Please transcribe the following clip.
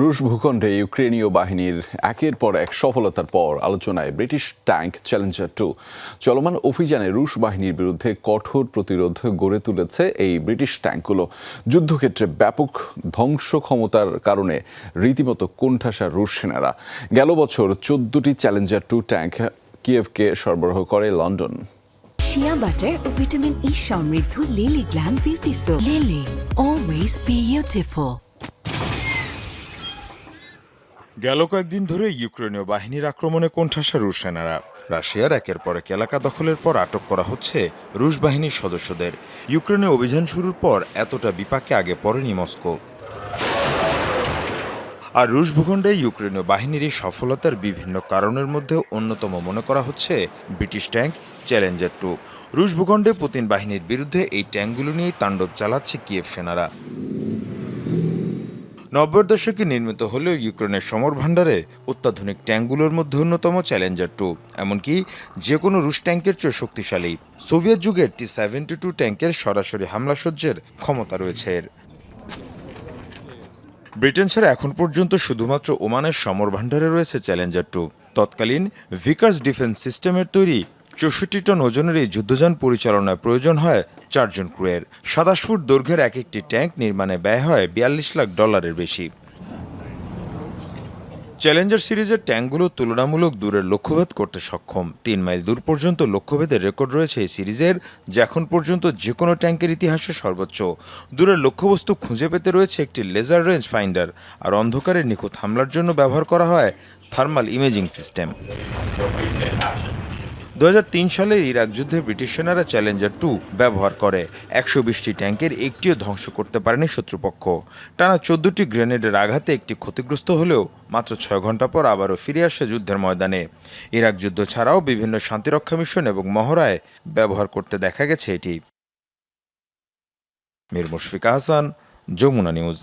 রুশ ভূখণ্ডে ইউক্রেনীয় বাহিনীর একের পর এক সফলতার পর আলোচনায় ব্রিটিশ ট্যাঙ্ক চ্যালেঞ্জার টু। চলমান অভিযানে রুশ বাহিনীর বিরুদ্ধে কঠোর প্রতিরোধ গড়ে তুলেছে এই ব্রিটিশ ট্যাঙ্কগুলো। যুদ্ধক্ষেত্রে ব্যাপক ধ্বংস ক্ষমতার কারণে রীতিমতো কোণঠাসা রুশ সেনারা। গেল বছর চোদ্দটি চ্যালেঞ্জার টু ট্যাঙ্ক কিয়েভকে সরবরাহ করে লন্ডন। শিয়া বাটার ও ভিটামিন ই সমৃদ্ধ Lily glam beauty Lily always beautiful গেল কয়েকদিন ধরে ইউক্রেনীয় বাহিনীর আক্রমণে কোণঠাসা রুশ সেনারা। রাশিয়ার একের পর এক এলাকা দখলের পর আটক করা হচ্ছে রুশ বাহিনীর সদস্যদের। ইউক্রেনে অভিযান শুরুর পর এতটা বিপাকে আগে পড়েনি মস্কো। আর রুশ ভূখণ্ডে ইউক্রেনীয় বাহিনীর এই সফলতার বিভিন্ন কারণের মধ্যে অন্যতম মনে করা হচ্ছে ব্রিটিশ ট্যাঙ্ক চ্যালেঞ্জার টু রুশ ভূখণ্ডে পুতিন বাহিনীর বিরুদ্ধে এই ট্যাঙ্কগুলো নিয়েই তাণ্ডব চালাচ্ছে কিয়েভ সেনারা। নব্বই দশকে নির্মিত হলেও ইউক্রেনের সমর ভাণ্ডারে অত্যাধুনিক ট্যাঙ্কগুলোর মধ্যে অন্যতম চ্যালেঞ্জার টু। এমনকি যে কোনো রুশ ট্যাঙ্কের চেয়ে শক্তিশালী। সোভিয়েত যুগের টি সেভেন্টি টু ট্যাঙ্কের সরাসরি হামলা সহ্যের ক্ষমতা রয়েছে এর। ব্রিটেন ছাড়া এখন পর্যন্ত শুধুমাত্র ওমানের সমর ভাণ্ডারে রয়েছে চ্যালেঞ্জার টু। তৎকালীন ভিকার্স ডিফেন্স সিস্টেমের তৈরি চৌষট্টি টন ওজনের এই যুদ্ধযান পরিচালনায় প্রয়োজন হয় চারজন ক্রুয়ের। সাতাশ ফুট দৈর্ঘ্যের এক একটি ট্যাঙ্ক নির্মাণে ব্যয় হয় বিয়াল্লিশ লাখ ডলারের বেশি। চ্যালেঞ্জার সিরিজের ট্যাঙ্কগুলো তুলনামূলক দূরের লক্ষ্যভেদ করতে সক্ষম। তিন মাইল দূর পর্যন্ত লক্ষ্যভেদের রেকর্ড রয়েছে এই সিরিজের, যা এখন পর্যন্ত যে কোনো ট্যাঙ্কের ইতিহাসে সর্বোচ্চ। দূরের লক্ষ্যবস্তু খুঁজে পেতে রয়েছে একটি লেজার রেঞ্জ ফাইন্ডার, আর অন্ধকারে নিখুঁত হামলার জন্য ব্যবহার করা হয় থার্মাল ইমেজিং সিস্টেম। দু সালের ইরাক যুদ্ধে ব্রিটিশ সেনারা চ্যালেঞ্জার টু ব্যবহার করে। একশো বিশটি ট্যাঙ্কের একটিও ধ্বংস করতে পারেনি শত্রুপক্ষ। টানা চোদ্দটি গ্রেনেডের আঘাতে একটি ক্ষতিগ্রস্ত হলেও মাত্র ছয় ঘণ্টা পর আবারও ফিরে আসে যুদ্ধের ময়দানে। ইরাক যুদ্ধ ছাড়াও বিভিন্ন শান্তিরক্ষা মিশন এবং মহড়ায় ব্যবহার করতে দেখা গেছে এটি। মীর মুশফিকা হাসান যমুনা নিউজ।